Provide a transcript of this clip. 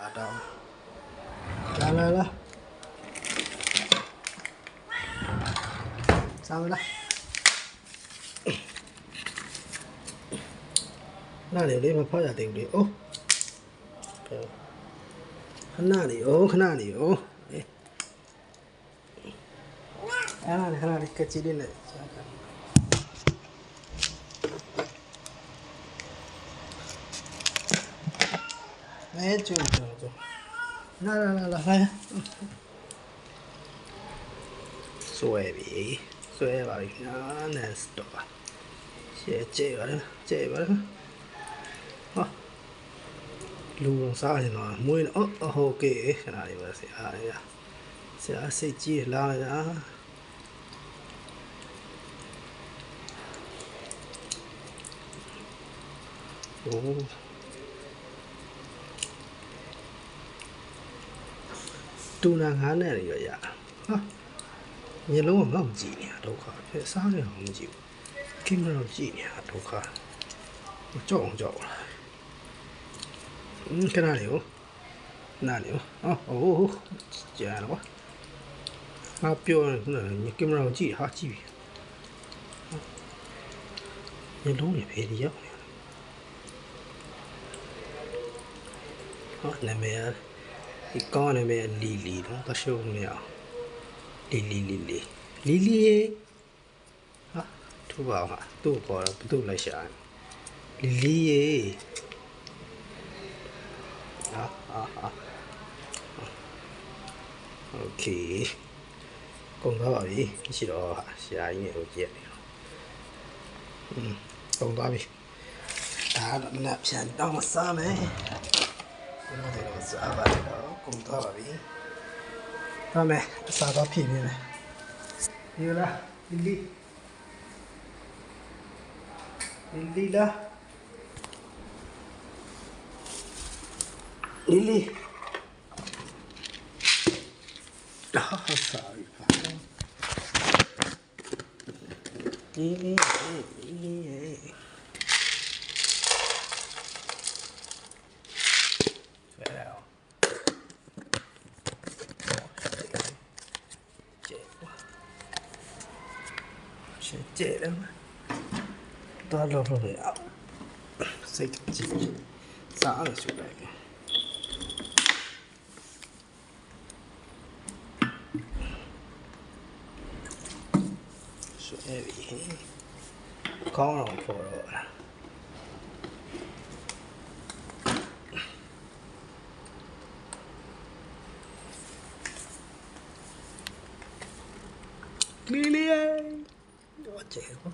လာတော့လာလာလာစားမလားနားလေလေးမဖောက်ရသေးဘူးလေအိုးခဏလေးအိုးခဏလေးအိုးအေးအဲ့ဒါလည်းခဏလေးကချီလေးနဲ့စား He hecho, he hecho, he hecho. No, no, no, la falla. Så är vi Sjövargarna nästa. Tjejvargarna, tjejvargarna. Ah. Luego sale no oh. muy no ojo que es nadie va a ah, ser ya se hace chila ya oh uh. တူနာငါးနဲ့ရရတာဟာမျက်လုံးကငောက်ကြည့်နေတာဒုက္ခဖြစ်စားရအောင်မကြည့်ဘူးကင်မရာကြည့်နေတာဒုက္ခကြောက်အောင်ကြောက်လာခဏလေးကိုနားလေးကိုအော်ဟိုးကြာတော့ငါပြောနေကင်မရာကြည့်ဟာကြည့်ပြီမျက်လုံးတွေဖေးရရောက်နေဟာနာမည် ဒီကောင်းနာမည်လီလီတော့တရှုံးနေအောင်လီလီလီလီလီလီရေဟာထူပါအောင်ဟာသူ့ကိုခေါ်တော့ဘသူ့လိုက်ရှာလီလီရေဟာဟာဟာโอเคကုန်သွားပါပြီရှိတော့ဟာရှာရင်းနေလို့ကြည့်နေတော့อืมကုန်သွားပြီဒါတော့လည်းပြန်တော့မစားမယ် ဒီမှာတော့စားပါတယ်တော့ကုန်သွားပါပြီ။ဒါမဲ့အစားတော့ဖြစ်နေတယ်။ဒီလားလီလီလီလီလားလီလီအာစားပြီပါလီလီလီလီ trễ lắm. Ta lột rồi ảo. Xây cái chỉ xã ở chỗ này chỗ này bị con là một phổ rồi Lily! 번째이고